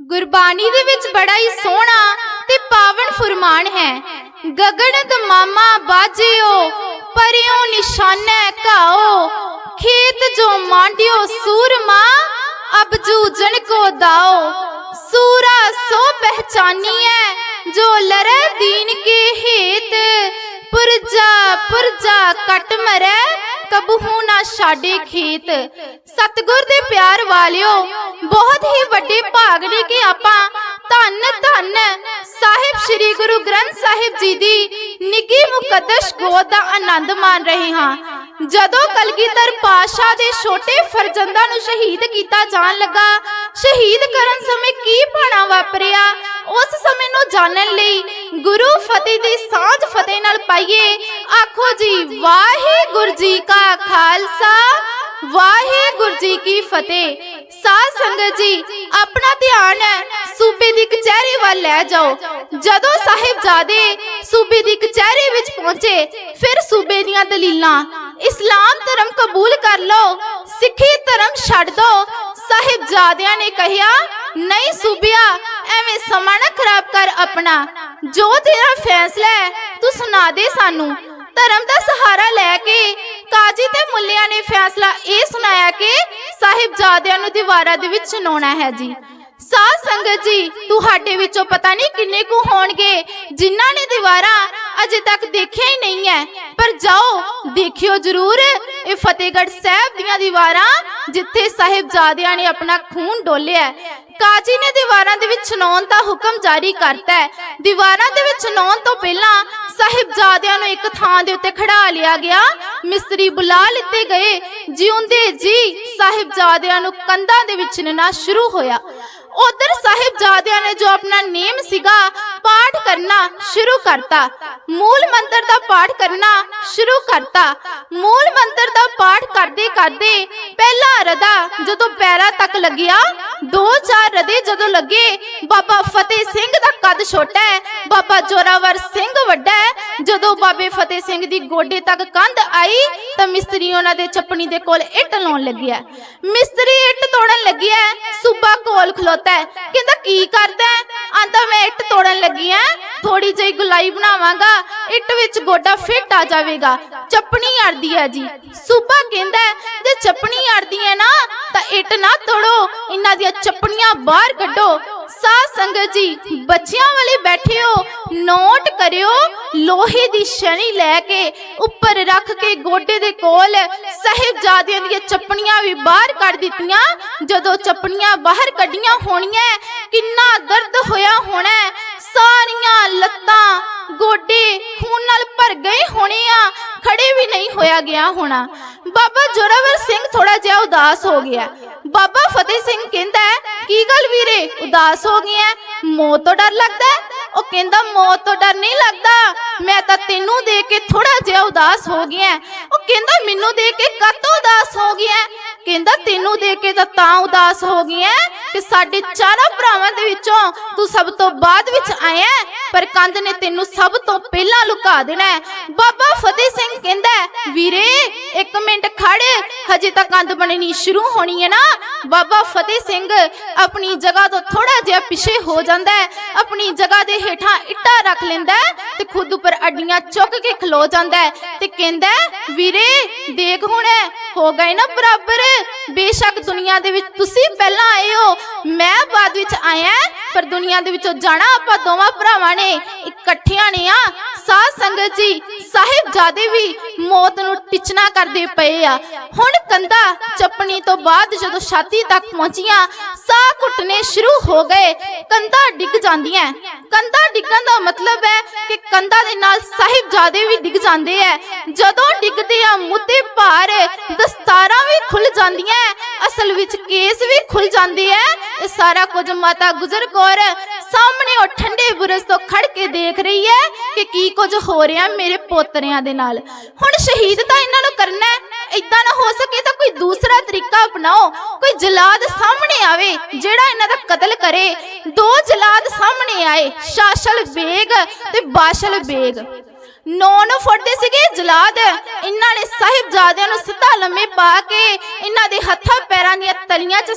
ਗੁਰਬਾਣੀ ਦੇ ਵਿੱਚ ਬੜਾ ਹੀ ਸੋਹਣਾ ਤੇ ਪਾਵਨ ਫੁਰਮਾਨ ਹੈ। ਗਗਨ ਦਮਾਮਾ ਬਾਜਿਓ, ਪਰਿਓ ਨਿਸ਼ਾਨੈ ਘਾਓ। ਖੇਤ ਜੋ ਮਾਂਡਿਓ ਸੂਰਮਾ, ਅਬਜੂ ਜੂਜਣ ਕੋ ਦਾਓ। ਸੂਰਾ ਸੋ ਪਹਿਚਾਨੀਐ, ਜੋ ਲਰੇ ਦੀਨ ਕੇ ਹੇਤ। ਪੁਰਜਾ ਪੁਰਜਾ ਕਟ ਮਰੈ ਕਬਹੂ ਨਾ ਛਾੜੇ ਖੇਤ। ਸਤਗੁਰ ਦੇ ਪਿਆਰ ਵਾਲਿਓ, ਬਹੁਤ ਹੀ ਵੱਡੇ ਭਾਗ ਨੇ ਕਿ ਆਪਾਂ ਧੰਨ ਧੰਨ ਸਾਹਿਬ ਸ੍ਰੀ ਗੁਰੂ ਗ੍ਰੰਥ ਸਾਹਿਬ ਜੀ ਦੀ ਨਿੱਗੀ ਮੁਕੱਦਸ ਗੋਦ ਦਾ ਆਨੰਦ ਮਾਣ ਰਹੇ ਹਾਂ। ਜਦੋਂ ਕਲਗੀਧਰ ਪਾਸ਼ਾ ਦੇ ਛੋਟੇ ਫਰਜ਼ੰਦਾਂ ਨੂੰ ਸ਼ਹੀਦ ਕੀਤਾ ਜਾਣ ਲੱਗਾ, ਸ਼ਹੀਦ ਕਰਨ ਸਮੇਂ ਕੀ ਭਾਣਾ ਵਾਪਰਿਆ? ਉਸ ਸਮੇਂ ਨੂੰ ਜਾਣਨ ਲਈ ਗੁਰੂ ਫਤਿਹ ਦੀ ਸਾਂਝ ਫਤਿਹ ਨਾਲ ਪਾਈਏ। ਆਖੋ ਜੀ, ਵਾਹਿਗੁਰੂ ਜੀ ਕਾ ਖਾਲਸਾ, ਵਾਹਿਗੁਰੂ ਜੀ ਕੀ ਫਤਿਹ। ਸਾਧ ਸੰਗਤ ਜੀ, ਆਪਣਾ ਧਿਆਨ ਸੂਬੇ ਦੀ ਕਚਹਿਰੀ ਵੱਲ ਲੈ ਜਾਓ। ਜਦੋਂ ਸਾਹਿਬਜ਼ਾਦੇ ਸੂਬੇ ਦੀ ਕਚਹਿਰੀ ਵਿੱਚ ਪਹੁੰਚੇ, ਫਿਰ ਸੂਬੇ ਦੀਆਂ ਦਲੀਲਾਂ, ਇਸਲਾਮ ਧਰਮ ਕਬੂਲ ਕਰ ਲਓ, ਸਿੱਖੀ ਧਰਮ ਛੱਡ ਦਿਓ ਸਾਹਿਬਜ਼ਾਦਿਆਂ ਨੇ ਕਹਿਆ ਨਹੀਂ ਸੂਬਿਆ, ਐਵੇਂ ਸਮਾਂ ਨਾ ਖਰਾਬ ਕਰ ਆਪਣਾ। ਜੋ ਤੇਰਾ ਫੈਸਲਾ ਹੈ, ਤੂੰ ਸੁਣਾ ਦੇ ਸਾਨੂੰ। ਧਰਮ ਦਾ ਸਹਾਰਾ ਲੈ ਕੇ, ਕਾਜੀ ਤੇ ਮੁੱਲਿਆਂ ਨੇ ਫੈਸਲਾ ਇਹ ਸੁਣਾਇਆ ਕਿ ਸਾਹਿਬਜ਼ਾਦਿਆਂ ਨੂੰ ਦੀਵਾਰਾਂ ਦੇ ਵਿੱਚ ਸੁਣਾਉਣਾ ਹੈ ਜੀ। ਸਾਧ ਸੰਗਤ ਜੀ, ਤੁਹਾਡੇ ਵਿੱਚੋਂ ਪਤਾ ਨਹੀਂ ਕਿੰਨੇ ਕੁ ਹੋਣਗੇ, ਜਿਨ੍ਹਾਂ ਨੇ ਦੀਵਾਰਾਂ ਅਜੇ ਤੱਕ ਦੇਖਿਆ ਹੀ ਨਹੀਂ ਹੈ। ਪਰ ਜਾਓ, ਦੇਖਿਓ ਜ਼ਰੂਰ ਇਹ ਫਤਿਹਗੜ੍ਹ ਸਾਹਿਬ ਦੀਆਂ ਦੀਵਾਰਾਂ ਜਿੱਥੇ ਸਾਹਿਬਜ਼ਾਦਿਆਂ ਨੇ ਆਪਣਾ ਖੂਨ ਡੋਲਿਆ ਕਾਜੀ ਨੇ ਦੀਵਾਰਾਂ ਦੇ ਵਿੱਚ ਸੁਣਾਉਣ ਦਾ ਹੁਕਮ ਜਾਰੀ ਕਰਤਾ ਹੈ। ਦੀਵਾਰਾਂ ਦੇ ਵਿੱਚ ਸੁਣਾਉਣ ਤੋਂ ਪਹਿਲਾਂ ਸਾਹਿਬਜ਼ਾਦਿਆਂ ਨੂੰ ਇੱਕ ਥਾਂ ਦੇ ਉੱਤੇ ਖੜਾ ਲਿਆ ਗਿਆ। ਮਿਸਤਰੀ ਬੁਲਾ ਲਿੱਤੇ ਗਏ, ਜਿਉਂਦੇ ਜੀ ਸਾਹਿਬਜ਼ਾਦਿਆਂ ਨੂੰ ਕੰਧਾਂ ਦੇ ਵਿੱਚ ਚਿਣਨਾ ਸ਼ੁਰੂ ਹੋਇਆ। ਉਧਰ ਸਾਹਿਬਜ਼ਾਦਿਆਂ ਨੇ ਜੋ ਆਪਣਾ ਨੇਮ ਸੀਗਾ ਪਾਠ ਕਰਨਾ ਸ਼ੁਰੂ ਕਰਤਾ। ਮੂਲ ਮੰਤਰ ਦਾ ਪਾਠ ਕਰਨਾ ਸ਼ੁਰੂ ਕਰਤਾ। ਮੂਲ ਮੰਤਰ ਦਾ ਪਾਠ ਕਰਦੇ ਕਰਦੇ ਪਹਿਲਾ ਰਦਾ ਜਦੋਂ ਪੈਰਾ ਤੱਕ ਲੱਗਿਆ, ਦੋ ਚਾਰ ਰਦੇ ਜਦੋਂ ਲੱਗੇ, ਬਾਬਾ ਫਤਿਹ ਸਿੰਘ ਦਾ ਕੱਦ ਛੋਟਾ ਹੈ, ਬਾਬਾ ਜੋਰਾਵਰ ਸਿੰਘ ਵੱਡਾ ਜਦੋਂ ਬਾਬੇ ਫਤਿਹ ਸਿੰਘ ਦੀ ਗੋਡੇ ਤੱਕ ਕੰਧ ਆਈ ਤਾਂ ਮਿਸਤਰੀ ਉਹਨਾਂ ਦੇ ਚੱਪਣੀ ਦੇ ਕੋਲ ਇੱਟ ਲਾਉਣ ਲੱਗਿਆ। ਮਿਸਤਰੀ ਇੱਟ ਤੋੜਨ ਲੱਗਿਆ, ਸੂਬਾ ਕੋਲ ਖਲੋਤਾ ਕਹਿੰਦਾ, ਕੀ ਕਰਦਾ ਆਂਦਾ, ਮੈਂ ਇੱਟ ਤੋੜਨ ਲੱਗੀ ਆ ਥੋੜੀ ਜਿਹੀ ਗੁਲਾਈ ਬਣਾਵਾਂਗਾ। ਇੱਟ ਵਿੱਚ ਗੋਡਾ ਫਿੱਟ ਆ ਜਾਵੇਗਾ। ਚਪਣੀ ਅੜਦੀ ਹੈ ਜੀ। ਸੂਬਾ ਕਹਿੰਦਾ ਜੇ ਚਪਣੀ ਅੜਦੀ ਹੈ ਨਾ, ਤਾਂ ਇੱਟ ਨਾ ਤੋੜੋ। ਇਹਨਾਂ ਦੀਆਂ ਚੱਪਣੀਆਂ ਬਾਹਰ ਕੱਢੋ। ਸਾਧ ਸੰਗਤ ਜੀ, ਬੱਚਿਆਂ ਵਾਲੇ ਬੈਠੇ ਨੋਟ ਕਰਿਓ, ਲੋਹੇ ਦੀ ਸ਼ਣੀ ਲੈ ਕੇ ਉੱਪਰ ਰੱਖ ਕੇ ਗੋਡੇ ਦੇ ਕੋਲ ਸਾਹਿਬਜ਼ਾਦਿਆਂ ਦੀਆਂ ਚੱਪਣੀਆਂ ਵੀ ਬਾਹਰ ਕੱਢ ਦਿੱਤੀਆਂ। ਜਦੋਂ ਚੱਪਣੀਆਂ ਬਾਹਰ ਕੱਢੀਆਂ ਹੋਣੀਆਂ, ਕਿੰਨਾ ਦਰਦ ਹੋਇਆ ਹੋਣਾ, ਸਾਰੀਆਂ ਲੱਤਾਂ ਗੋਡੇ ਖੂਨ ਨਾਲ ਭਰ ਗਏ ਹੋਣੇ ਆ, ਖੜੇ ਵੀ ਨਹੀਂ ਹੋਇਆ ਗਿਆ ਹੋਣਾ। ਬਾਬਾ ਜੋਰਾਵਰ ਸਿੰਘ ਥੋੜਾ ਜਿਹਾ ਉਦਾਸ ਹੋ ਗਿਆ। ਬਾਬਾ ਫਤਿਹ ਸਿੰਘ ਕਹਿੰਦਾ, ਕੀ ਗੱਲ ਵੀਰੇ, ਉਦਾਸ ਹੋ ਗਿਆ ਮੌਤ ਤੋਂ ਡਰ ਲੱਗਦਾ ਉਹ ਕਹਿੰਦਾ, ਮੌਤ ਤੋਂ ਡਰ ਨਹੀਂ ਲੱਗਦਾ। ਮੈਂ ਤਾਂ ਤੈਨੂੰ ਦੇਖ ਕੇ ਥੋੜਾ ਜਿਹਾ ਉਦਾਸ ਹੋ ਗਿਆ ਉਹ ਕਹਿੰਦਾ, ਮੈਨੂੰ ਦੇਖ ਕੇ ਕਾਤੋਂ ਉਦਾਸ ਹੋ ਗਿਆ ਕਹਿੰਦਾ, ਤੈਨੂੰ ਦੇਖ ਕੇ ਤਾਂ ਤਾਂ ਉਦਾਸ ਹੋ ਗਿਆ ਕਿ ਸਾਡੇ ਚਾਰਾਂ ਭਰਾਵਾਂ ਦੇ ਵਿੱਚੋਂ ਤੂੰ ਸਭ ਤੋਂ ਬਾਅਦ ਵਿੱਚ ਆਇਆ ਪਰ ਕੰਧ ਨੇ ਤੈਨੂੰ ਸਭ ਤੋਂ ਪਹਿਲਾਂ ਲੁਕਾ ਦੇਣਾ ਹੈ। ਬਾਬਾ ਫਤਿਹ ਸਿੰਘ ਕਹਿੰਦਾ ਵੀਰੇ, ਇੱਕ ਮਿੰਟ ਖੜ, ਹਜੇ ਤਾਂ ਕੰਧ ਬਣਨੀ ਸ਼ੁਰੂ ਹੋਣੀ ਹੈ ਨਾ ਬਾਬਾ ਫਤਿਹ ਸਿੰਘ ਆਪਣੀ ਜਗ੍ਹਾ ਤੋਂ ਥੋੜਾ ਜਿਹਾ ਪਿੱਛੇ ਹੋ ਜਾਂਦਾ ਹੈ, ਆਪਣੀ ਜਗ੍ਹਾ ਦੇ ਹੇਠਾਂ ਇੱਟਾਂ ਰੱਖ ਲੈਂਦਾ ਤੇ ਖੁਦ ਉੱਪਰ ਅੱਡੀਆਂ ਚੁੱਕ ਕੇ ਖਲੋ ਜਾਂਦਾ ਤੇ ਕਹਿੰਦਾ ਵੀਰੇ ਦੇਖ ਹੁਣ ਹੋ ਗਏ ਨਾ ਬਰਾਬਰ। ਬੇਸ਼ੱਕ ਦੁਨੀਆ ਦੇ ਵਿੱਚ ਤੁਸੀਂ ਪਹਿਲਾਂ ਆਏ ਹੋ, ਮੈਂ ਬਾਅਦ ਵਿੱਚ ਆਇਆ ਪਰ ਦੁਨੀਆ ਦੇ ਵਿੱਚੋਂ ਜਾਣਾ ਆਪਾਂ ਦੋਵਾਂ ਭਰਾਵਾਂ ਨੇ, ਇਕੱਠਿਆਂ ਨੇ ਆ। ਸਾਧ ਸੰਗਤ ਜੀ, ਸਾਹਿਬਜ਼ਾਦੇ ਵੀ ਮੌਤ ਨੂੰ ਟਿਚਣਾ ਕਰਦੇ ਪਏ ਆ। ਹੁਣ ਕੰਧਾ ਚੱਪਣੀ ਤੋਂ ਬਾਅਦ ਜਦੋਂ ਛਾਤੀ ਤੱਕ ਪਹੁੰਚੀਆਂ, ਸਾਹ ਘੁੱਟਣੇ ਸ਼ੁਰੂ ਹੋ ਗਏ, ਕੰਧਾ ਡਿੱਗ ਜਾਂਦੀਆਂ ਕੰਧਾ ਡਿੱਗਣ ਦਾ ਮਤਲਬ ਹੈ ਕਿ ਕੰਧਾ ਦੇ ਨਾਲ ਸਾਹਿਬਜ਼ਾਦੇ ਵੀ ਡਿੱਗ ਜਾਂਦੇ ਐ। ਜਦੋਂ ਡਿੱਗਦੇ ਆ, ਮੁੱਦੇ ਭਾਰ ਦਸਤਾਰਾਂ ਵੀ ਖੁੱਲ ਜਾਂਦੀਆਂ ਅਸਲ ਵਿੱਚ ਕੇਸ ਵੀ ਖੁੱਲ ਜਾਂਦੇ ਐ। ਇਹ ਸਾਰਾ ਕੁਝ ਮਾਤਾ ਗੁਜਰ ਕੌਰ ਸਾਹਮਣੇ ਉਹ ਠੰਡੇ ਬੁਰਜ ਤੋਂ ਖੜ ਕੇ ਦੇਖ ਰਹੀ ਹੈ ਕਿ ਕੀ ਕੁਝ ਹੋ ਰਿਹਾ ਮੇਰੇ ਪੋਤਰਿਆਂ ਦੇ ਨਾਲ। ਹੁਣ ਸ਼ਹੀਦ ਤਾਂ ਇਹਨਾਂ ਨੂੰ ਕਰਨਾ ਹੈ ਇਦਾਂ ਨਾ ਹੋ ਸਕੇ ਤਾਂ ਕੋਈ ਦੂਸਰਾ ਤਰੀਕਾ ਅਪਣਾਓ। ਕੋਈ ਜਲਾਦ ਸਾਹਮਣੇ ਆਵੇ ਜਿਹੜਾ ਇਹਨਾਂ ਦਾ ਕਤਲ ਕਰੇ। ਦੋ ਜਲਾਦ ਸਾਹਮਣੇ ਆਏ, ਸ਼ਾਸ਼ਲ ਬੇਗ ਤੇ ਬਾਸ਼ਲ ਬੇਗ। ਨੌ ਨੂੰ ਫੜਦੇ ਸੀਗੇ, ਜਲਾਦ ਇਹਨਾਂ ਨੇ ਸਾਹਿਬਜ਼ਾਦਿਆਂ ਨੂੰ ਸਿੱਧਾ ਲੰਮੇ ਪਾ ਕੇ ਇਹਨਾਂ ਦੇ ਹੱਥਾਂ ਪੈਰਾਂ ਦੀਆਂ ਤਲੀਆਂ ਚ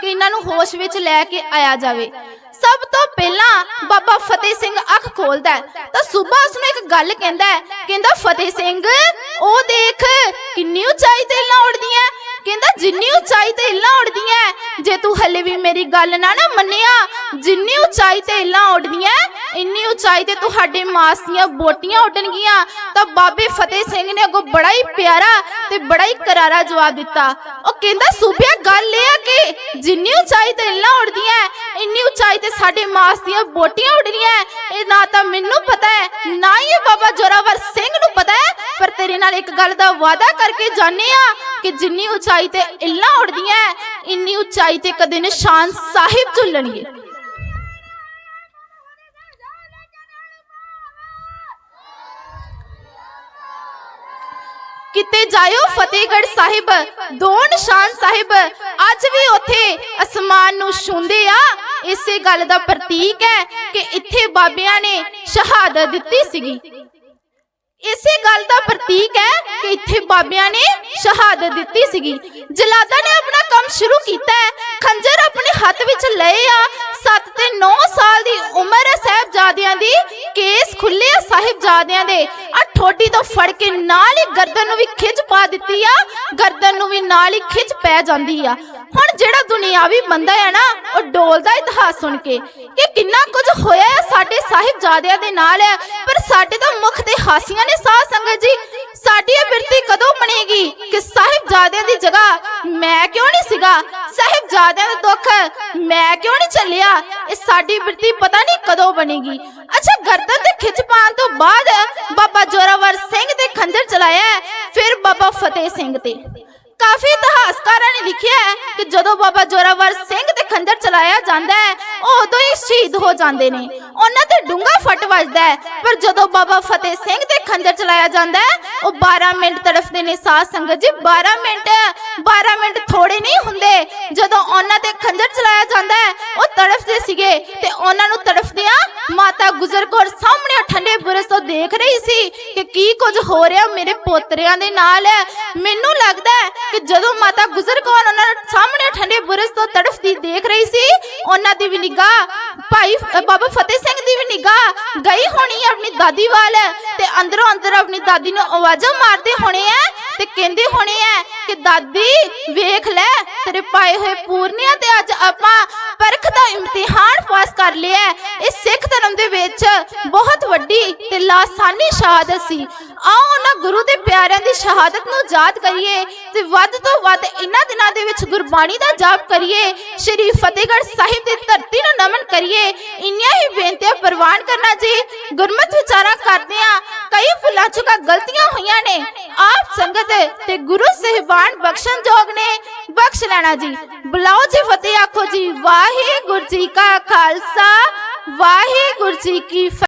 ਕਿ ਇਹਨਾਂ ਨੂੰ ਹੋਸ਼ ਵਿੱਚ ਲੈ ਕੇ ਆਇਆ ਜਾਵੇ। ਸਭ ਤੋਂ ਪਹਿਲਾਂ ਬਾਬਾ ਫਤਿਹ ਸਿੰਘ ਅੱਖ ਖੋਲਦਾ ਤਾਂ ਸੂਬਾ ਉਸ ਨੂੰ ਇੱਕ ਗੱਲ ਕਹਿੰਦਾ ਕਹਿੰਦਾ, ਫਤਿਹ ਸਿੰਘ, ਉਹ ਦੇਖ ਕਿੰਨੀ ਉਚਾਈ ਤੇ ਇੱਲਾਂ ਉੱਡਦੀਆਂ ਕਹਿੰਦਾ, ਜਿੰਨੀ ਉਚਾਈ ਤੇ ਇੱਲਾਂ ਉੱਡਦੀਆਂ ਜੇ ਤੂੰ ਹਲੇ ਵੀ ਮੇਰੀ ਗੱਲ ਨਾ ਨਾ ਮੰਨਿਆ, ਜਿੰਨੀ ਉਚਾਈ ਤੇ ਇੱਲਾਂ ਉੱਡਦੀਆਂ ਇੰਨੀ ਉਚਾਈ ਤੇ ਤੁਹਾਡੇ ਮਾਸ ਦੀਆਂ ਬੋਟੀਆਂ ਉੱਡਣਗੀਆਂ, ਤਾਂ ਬਾਬੇ ਫਤਿਹ ਸਿੰਘ ਨੇ ਅੱਗੋਂ ਬੜਾ ਹੀ ਪਿਆਰਾ ਤੇ ਬੜਾ ਹੀ ਕਰਾਰਾ ਜਵਾਬ ਦਿੱਤਾ। ਉਹ ਕਹਿੰਦਾ, ਸੂਬਿਆ, ਗੱਲ ਇਹ ਆ ਜਿੰਨੀ ਉਚਾਈ ਤੇ ਇੱਲਾਂ ਉੱਡਦੀਆਂ ਇੰਨੀ ਉਚਾਈ ਤੇ ਸਾਡੇ ਮਾਸ ਦੀਆਂ ਬੋਟੀਆਂ ਉੱਡਣੀਆਂ ਇਹ ਨਾ ਤਾਂ ਮੈਨੂੰ ਪਤਾ ਹੈ ਨਾ ਹੀ ਬਾਬਾ ਜੋਰਾਵਰ ਸਿੰਘ ਨੂੰ ਪਤਾ ਹੈ ਪਰ ਤੇਰੇ ਨਾਲ ਇੱਕ ਗੱਲ ਦਾ ਵਾਅਦਾ ਕਰਕੇ ਜਾਣੇ ਆ ਕਿ ਜਿੰਨੀ ਉਚਾਈ ਤੇ ਇੱਲਾਂ ਉੱਡਦੀਆਂ ਇੰਨੀ ਉਚਾਈ ਤੇ ਕਦੇ ਨਿਸ਼ਾਨ ਸਾਹਿਬ ਝੁੱਲਣਗੇ। ਕਿਤੇ ਜਾਇਓ ਫਤਿਹਗੜ੍ਹ ਸਾਹਿਬ। ਦੋ ਨਿਸ਼ਾਨ ਸਾਹਿਬ, ਅੱਜ ਵੀ ਉੱਥੇ ਅਸਮਾਨ ਨੂੰ ਛੂੰਦੇ ਆ। ਇਸੇ ਗੱਲ ਦਾ ਪ੍ਰਤੀਕ ਹੈ ਕਿ ਇੱਥੇ ਬਾਬਿਆਂ ਨੇ ਸ਼ਹਾਦਤ ਦਿੱਤੀ ਸੀਗੀ। ਇਸੇ ਗੱਲ ਦਾ ਪ੍ਰਤੀਕ ਹੈ ਕਿ ਇੱਥੇ ਬਾਬਿਆਂ ਨੇ ਸ਼ਹਾਦਤ ਦਿੱਤੀ ਸੀਗੀ। ਜਲਾਦਾ ਨੇ ਆਪਣਾ ਕੰਮ ਸ਼ੁਰੂ ਕੀਤਾ ਹੈ। ਖੰਜਰ ਆਪਣੇ ਹੱਥ ਵਿੱਚ ਲਏ ਆ। 7 ਤੇ 9 ਸਾਲ ਦੀ ਉਮਰ ਹੈ ਸਾਹਿਬਜ਼ਾਦਿਆਂ ਦੀ। ਕੇਸ ਖੁੱਲੇ ਆ ਸਾਹਿਬਜ਼ਾਦਿਆਂ ਦੇ। ਆ ਠੋਡੀ ਤੋਂ ਫੜ ਕੇ ਨਾਲ ਹੀ ਗਰਦਨ ਨੂੰ ਵੀ ਖਿੱਚ ਪਾ ਦਿੱਤੀ ਆ। ਗਰਦਨ ਨੂੰ ਵੀ ਨਾਲ ਹੀ ਖਿੱਚ ਪੈ ਜਾਂਦੀ ਆ। ਹੁਣ ਜਿਹੜਾ ਦੁਨਿਆਵੀ ਬੰਦਾ ਹੈ ਨਾ, ਉਹ ਡੋਲਦਾ ਇਤਿਹਾਸ ਸੁਣ ਕੇ ਕਿ ਕਿੰਨਾ ਕੁਝ ਹੋਇਆ ਹੈ ਸਾਡੇ ਸਾਹਿਬਜ਼ਾਦਿਆਂ ਦੇ ਨਾਲ ਹੈ ਪਰ ਸਾਡੇ ਤਾਂ ਮੁਖ ਤੇ ਹਾਸੀਆਂ ਨੇ ਸਾਹ ਸੰਗਤ ਜੀ। ਸਾਡੀ ਇਹ ਬਿਰਤੀ ਕਦੋਂ ਬਣੇਗੀ ਕਿ ਸਾਹਿਬਜ਼ਾਦਿਆਂ ਦੀ ਜਗ੍ਹਾ ਮੈਂ ਕਿਉਂ ਨਹੀਂ ਸੀਗਾ? ਸਾਹਿਬਜ਼ਾਦਿਆਂ ਦਾ ਦੁੱਖ ਮੈਂ ਕਿਉਂ ਨਹੀਂ ਚੱਲਿਆ ਇਹ ਸਾਡੀ ਬਿਰਤੀ ਪਤਾ ਨਹੀਂ ਕਦੋਂ ਬਣੇਗੀ। ਅੱਛਾ, ਗਰਦਨ ਤੇ ਖਿੱਚ ਪਾਉਣ ਤੋਂ ਬਾਅਦ ਬਾਬਾ ਜੋਰਾਵਰ ਸਿੰਘ ਤੇ ਖੰਜਰ ਚਲਾਇਆ ਫਿਰ ਬਾਬਾ ਫਤਿਹ ਸਿੰਘ ਤੇ। ਕਾਫੀ ਇਤਿਹਾਸਕਾਰਾਂ ਨੇ ਲਿਖਿਆ ਹੈ ਕਿ ਜਦੋਂ ਬਾਬਾ ਜੋਰਾਵਰ ਸਿੰਘ ਤੇ ਖੰਜਰ ਚਲਾਇਆ ਜਾਂਦਾ ਹੈ, ਉਹ ਉਦੋਂ ਹੀ ਸ਼ਹੀਦ ਹੋ ਜਾਂਦੇ ਨੇ। ਉਹਨਾਂ ਤੇ ਡੂੰਗਾ ਫਟ ਵੱਜਦਾ ਹੈ, ਪਰ ਜਦੋਂ ਬਾਬਾ ਫਤਿਹ ਸਿੰਘ ਤੇ ਖੰਜਰ ਚਲਾਇਆ ਜਾਂਦਾ ਹੈ, ਉਹ 12 ਮਿੰਟ ਤੜਫਦੇ ਨੇ ਸਾਧ ਸੰਗਤ ਜੀ। 12 ਮਿੰਟ 12 ਮਿੰਟ ਥੋੜੇ ਨਹੀਂ ਹੁੰਦੇ। ਜਦੋਂ ਉਹਨਾਂ ਤੇ ਖੰਜਰ ਚਲਾਇਆ ਜਾਂਦਾ ਹੈ, ਉਹ ਤੜਫਦੇ ਸੀਗੇ ਤੇ ਉਹਨਾਂ ਨੂੰ ਤੜਫ ਮਾਤਾ ਗੁਜਰ ਕੌਰ ਸਾਹਮਣੇ ਠੰਡੇ ਬੁਰਸ ਤੋਂ ਦੇਖ ਰਹੀ ਸੀ ਕਿ ਕੀ ਕੁਝ ਹੋ ਰਿਹਾ ਮੇਰੇ ਪੋਤਰਿਆਂ ਦੇ ਨਾਲ। ਮੈਨੂੰ ਲੱਗਦਾ ਹੈ ਕਿ ਜਦੋਂ ਮਾਤਾ ਗੁਜਰ ਕੌਰ ਉਹਨਾਂ ਸਾਹਮਣੇ ਠੰਡੇ ਬੁਰਸ ਤੋਂ ਤੜਫਦੀ ਦੇਖ ਰਹੀ ਸੀ, ਉਹਨਾਂ ਦੀ ਵੀ ਨਿਗਾਹ, ਭਾਈ ਬਾਬਾ ਫਤਿਹ ਸਿੰਘ ਦੀ ਵੀ ਨਿਗਾਹ ਗਈ ਹੋਣੀ ਆਪਣੀ ਦਾਦੀ ਵੱਲ ਤੇ ਅੰਦਰੋਂ ਅੰਦਰ ਆਪਣੀ ਦਾਦੀ ਨੂੰ ਆਵਾਜ਼ਾਂ ਮਾਰਦੇ ਹੋਣੇ ਆ ਤੇ ਕਹਿੰਦੇ ਹੋਣੇ ਆ ਕਿ ਦਾਦੀ, ਵੇਖ ਲੈ, ਤੇਰੇ ਪਾਏ ਹੋਏ ਪੂਰਨਿਆਂ ਤੇ ਅੱਜ ਆਪਾਂ ਪਰਖ ਦਾ ਇਮਤਿਹਾਨ ਪਾਸ ਕਰ ਲਿਆ ਹੈ। ਇਹ ਸਿੱਖ ਧਰਮ ਦੇ ਵਿੱਚ ਬਹੁਤ ਵੱਡੀ ਤੇ ਲਾਸਾਨੀ ਸ਼ਹਾਦਤ ਸੀ। ਆਓ ਉਹਨਾਂ ਗੁਰੂ ਦੇ ਪਿਆਰਿਆਂ ਦੀ ਸ਼ਹਾਦਤ ਨੂੰ ਯਾਦ ਕਰੀਏ ਤੇ ਵੱਧ ਤੋਂ ਵੱਧ ਇਹਨਾਂ ਦਿਨਾਂ ਦੇ ਵਿੱਚ ਗੁਰਬਾਣੀ ਦਾ ਜਾਪ ਕਰੀਏ। ਸ਼੍ਰੀ ਫਤਿਹਗੜ੍ਹ ਸਾਹਿਬ ਦੀ ਧਰਤੀ ਨੂੰ ਨਮਨ ਕਰੀਏ। ਇੰਨੀਆਂ ਹੀ ਬੇਨਤੀਆਂ ਪ੍ਰਵਾਨ ਕਰਨਾ ਜੀ, ਗੁਰਮਤਿ ਵਿਚਾਰਾ ਕਰਦੇ ਆ ਕਈ ਭੁੱਲਾਂ ਚੁਕਾ ਗਲਤੀਆਂ ਹੋਈਆਂ ਨੇ। ਆਪ ਸੰਗਤ ਤੇ ਗੁਰੂ ਸਹਿਬਾਨ ਬਖਸ਼ਣ ਜੋਗ ਨੇ ਬਖਸ਼ ਲੈਣਾ ਜੀ। ਬੁਲਾਓ ਜੀ ਫਤਿਹ ਆਖੋ ਜੀ। ਵਾਹਿਗੁਰੂ ਜੀ ਕਾ ਖਾਲਸਾ, ਵਾਹਿਗੁਰੂ ਜੀ ਕੀ ਫਤਿਹ